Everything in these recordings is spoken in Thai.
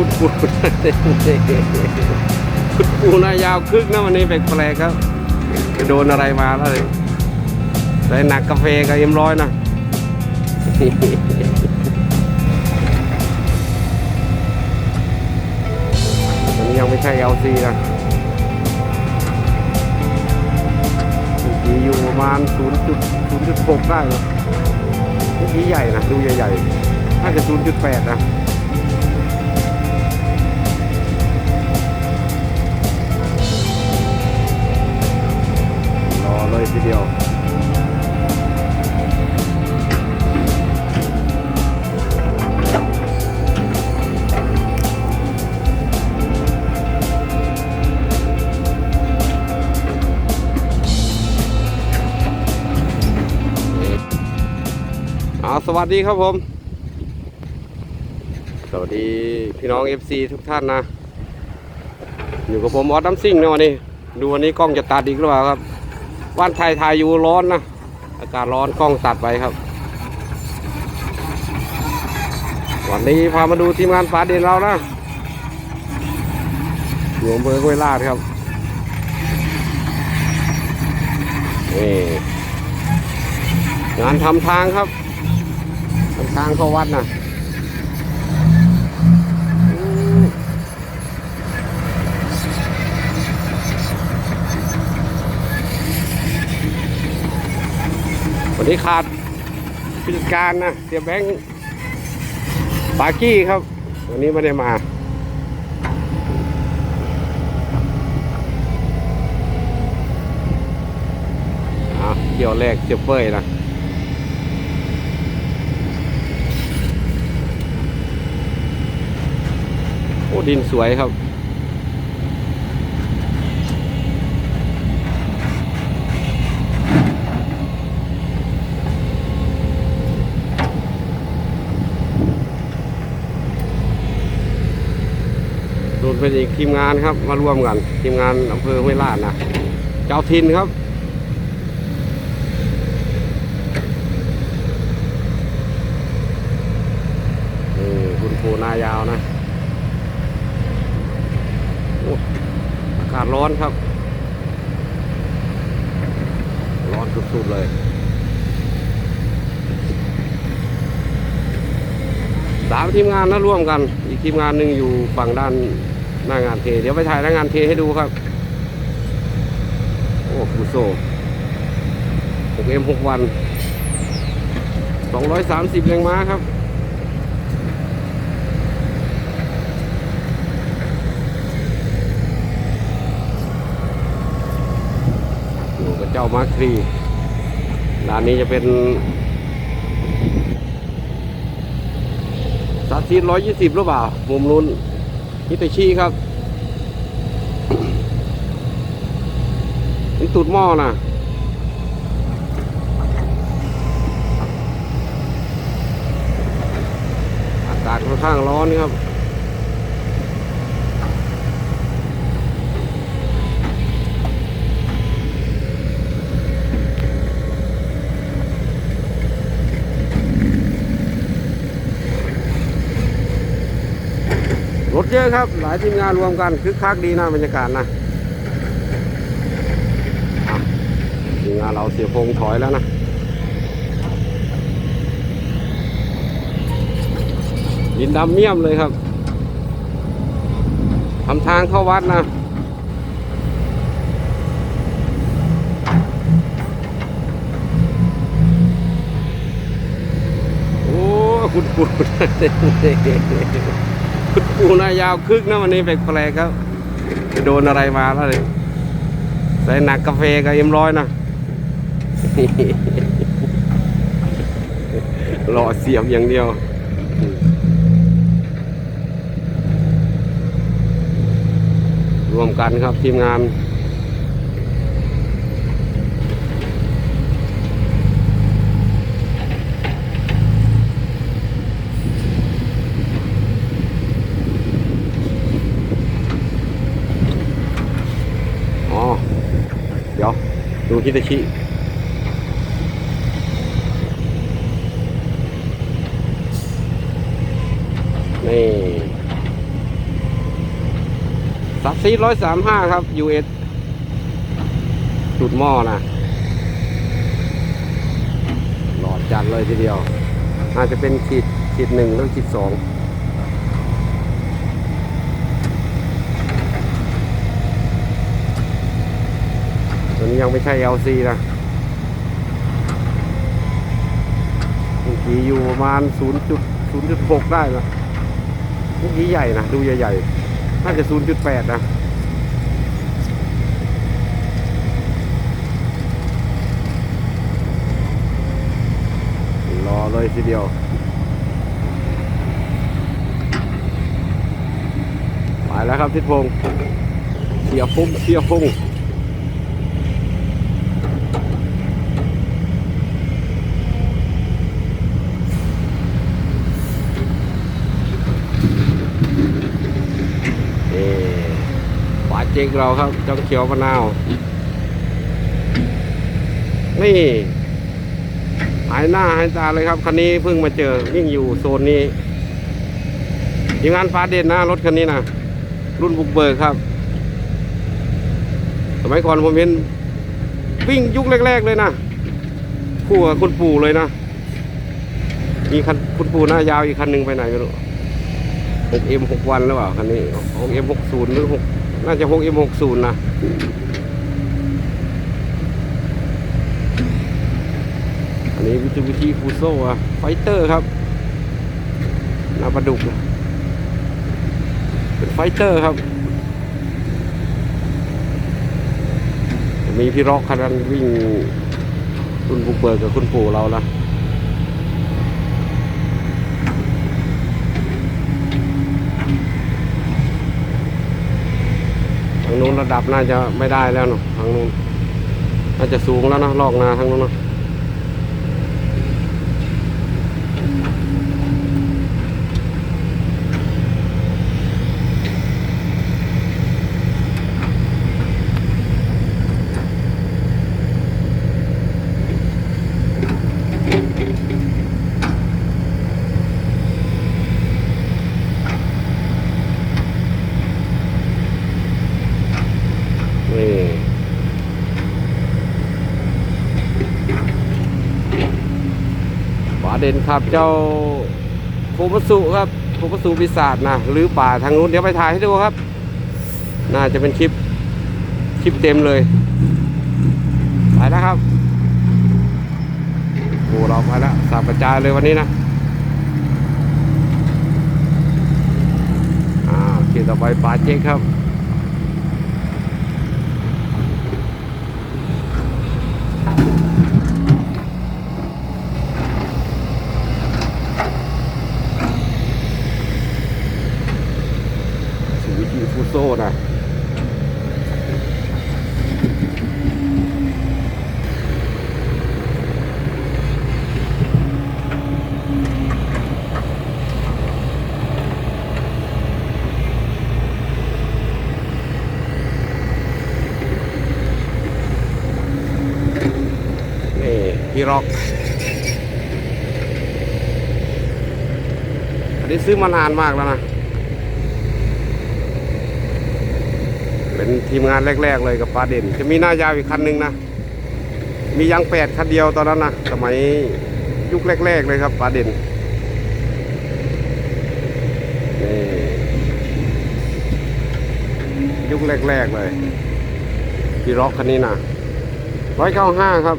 คุดปูคุดปูนายาวครึ่งนะวันนี้แปลกๆครับโดนอะไรมาแล้วเลยใส่หนักกาแฟกับเอ็มร้อยนะอันนี้ยังไม่ใช่ LC นะเมื่อกี้อยู่ประมาณ 0.0.6 ได้นะเมื่อกี้ใหญ่นะ ดูใหญ่ๆน่าจะ0.8 นะ เลยทีเดียวสวัสดีครับผม สวัสดีพี่น้อง FC ทุกท่านนะ อยู่กับผมออสน้ำซิ่งนะวันนี้ ดูวันนี้กล้องจะตัดอีกหรือเปล่าครับ วันไทยไทยอยู่ร้อนนะ อากาศร้อนกล้องตัดไปครับ วันนี้พามาดูทีมงานฟ้าเด่นเรานะอยู่อำเภอห้วยลาดครับนี่งานทำทางครับทำทางเข้าวัดนะ วันนี้ขาดผู้จัดการนะเสียแบงค์ปากี้ครับ วันนี้ไม่ได้มาเกี่ยวแรกเสียเป้ยนะโอ้ดินสวยครับ เป็นอีกทีมงานครับ มาร่วมกัน ทีมงานอำเภอห้วยลาดนะเจ้าทินครับคุณครูนายาวนะโอ้อากาศร้อนครับ ร้อนสุดๆเลยสามทีมงานนะร่วมกัน อีกทีมงานหนึ่งอยู่ฝั่งด้าน หน้างานเทเดี๋ยวไปถ่ายหน้างานเทให้ดูครับ โอ้ฟูโซ6เอ็ม6วัน 230แรงม้าครับอยู่กับเจ้ามาร์คทรีร้านนี้จะเป็นสาธิตร้อยยี่สิบหรือเปล่ามุมนู้น ฮิตาชิครับนี่ตูดหม้อนะอากาศค่อนข้างร้อนครับ รถเยอะครับ หลายทีมงานรวมกันคึกคักดีนะบรรยากาศนะทีมงานเราเสียพงถอยแล้วนะดินดำเมี่ยมเลยครับทำทางเข้าวัดนะโอ้คุณปู คุณปูนายาวคึกนะวันนี้แปลกๆครับไปโดนอะไรมาแล้วเลยใส่หนักกาแฟกับเอ็มร้อยนะรอเสียบอย่างเดียวรวมกันครับทีมงาน อ๋อ เดี๋ยว ดู ฮิตาชินี่ตัดซีร้อยสามห้าครับ US จุดหม้อนะหลอดจัดเลยทีเดียว อาจจะเป็นขีดขีดหนึ่งหรือขีดสอง นี้ยังไม่ใช่ LC นะเมื่อกี้อยู่ประมาณ 0.0.6 ได้นะเมื่อกี้ใหญ่นะ ดูใหญ่ๆ น่าจะ 0.8 นะรอเลยทีเดียวไปแล้วครับทิศพงเสียพุ่งเสียพุ่งเอ๊ปาเจกเราครับจ้องเขียวมะนาว นี่หายหน้าหายตาเลยครับคันนี้เพิ่งมาเจอวิ่งอยู่โซนนี้ทีมงานฟ้าเด่นนะรถคันนี้นะรุ่นบุกเบิกครับ สมัยก่อนผมเห็นวิ่งยุคแรก ๆ เลยนะคู่กับคุณปู่เลยนะมีคันคุณปู่หน้ายาวอีกคันหนึ่งไปไหนไม่รู้ 6M 6วันหรือเปล่าคันนี้ 6M 60หรือ6 น่าจะ 6M 60นะอันนี้วิทูวิธีฟูโซ่อะไฟเตอร์ครับนาประดุกเป็นไฟเตอร์ครับ มีพี่ร็อกคันนั้นวิ่งคุณบุกเบิกกับคุณปู่เราละทาง นู้นระดับน่าจะไม่ได้แล้วเนาะทางนู้นน่าจะสูงแล้วนะลอกนาทางนู้นเนาะ นี่ป่า เด่นครับ เจ้าโคมัสุครับโคมัสุปีศาจนะหรือป่าทางนู้นเดี๋ยวไปถ่ายให้ดูครับ น่าจะเป็นคลิปคลิปเต็มเลยไปแล้วครับโอ้เราไปแล้วสับกระจายเลยวันนี้นะอ่าเขียนต่อไปป่าเจ๊กครับ สู่วิธีฟู โซ่นะนี่พี่ร็อกอันนี้ซื้อมานานมากแล้วนะ เป็นทีมงานแรก ๆ เลยกับฟ้าเด่น จะมีหน้ายาวอีกคันหนึ่งนะ มียางแปดคันเดียวตอนนั้นนะสมัยยุคแรก ๆ เลยครับฟ้าเด่นนี่ยุคแรก ๆ เลยพี่ร็อกคันนี้นะร้อยเก้าห้าครับ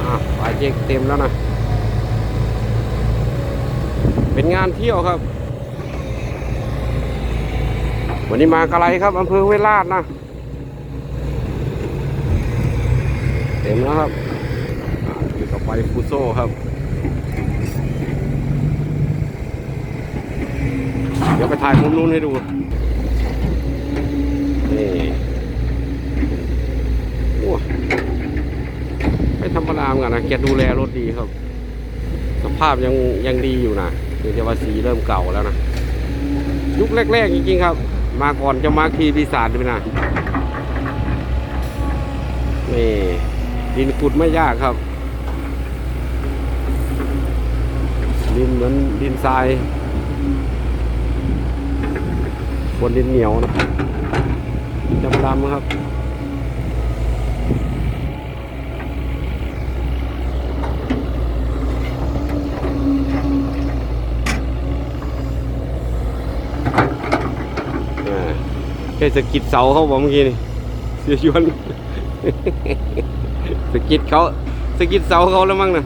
อะปลายเจกเต็มแล้วนะ เป็นงานเที่ยวครับ วันนี้มากะไรครับอำเภอห้วลาดนะ เต็มแล้วครับอะอยู่ต่อไปฟูโซ่ครับ เดี๋ยวไปถ่ายมุมนู้นให้ดู นี่โอ้ ไม่ธรรมดาเหมือนกันนะแกดูแลรถดีครับ สภาพยังยังดีอยู่นะคือจะว่าสีเริ่มเก่าแล้วนะยุคแรกๆจริงๆครับ มาก่อนจะมาคีปีศาจด้วยนะนี่ดินขุดไม่ยากครับ ดินเหมือนดินทรายบนดินเหนียวนะดำดำครับ อ่าแค่สะกิดเสาเขาบอกเมื่อกี้นี่เสียชวนสะกิดเขาสะกิดเสาเขาแล้วมั้งนะ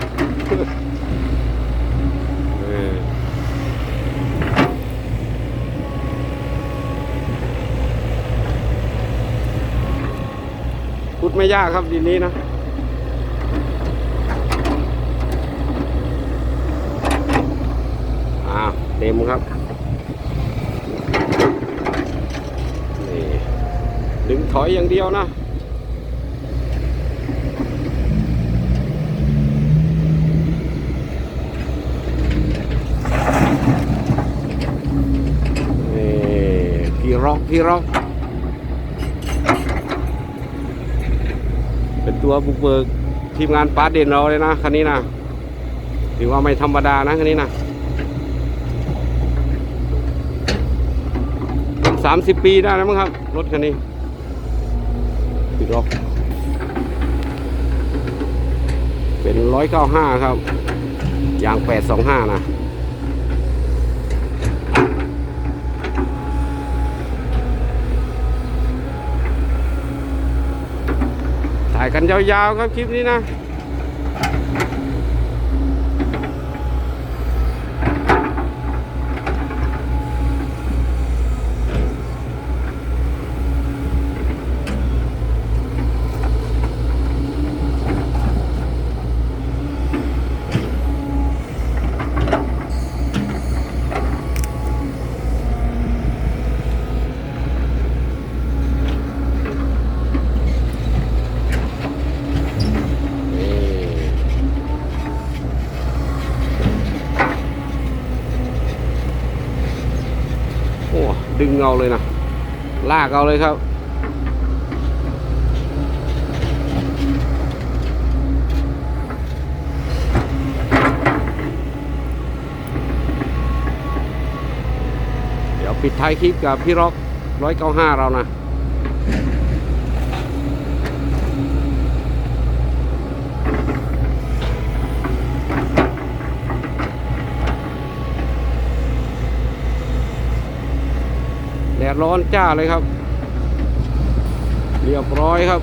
พูดไม่ยากครับดินนี้นะอ้าวเต็มครับ นี่ ดึงถอยอย่างเดียวนะพี่ร็อกพี่ร็อกเป็นตัวบุกเบิกทีมงานปาร์ตเด่นเราเลยนะคันนี้นะถือว่าไม่ธรรมดานะคันนี้นะสามสิบปีได้แล้วมั้งครับ รถคันนี้ พี่ร็อกเป็นร้อยเก้าห้าครับ ยางแปดสองห้านะถ่ายกันยาวๆครับคลิปนี้นะ ดึงเอาเลยนะ ลากเอาเลยครับ เดี๋ยวปิดท้ายคลิปกับพี่ร็อกร้อยเก้าห้าเรานะ ร้อนจ้าเลยครับ เรียบร้อยครับ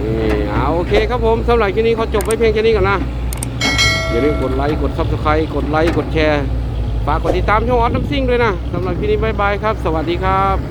นี่เอาโอเคครับผมสำหรับคลิปนี้เขาจบไว้เพียงแค่นี้ก่อนนะ อย่าลืมกดไลค์กดซับสไครต์กดไลค์กดแชร์ฝากกดติดตามช่องออสน้ำซิ่งด้วยนะสำหรับคลิปนี้บายบายครับ สวัสดีครับ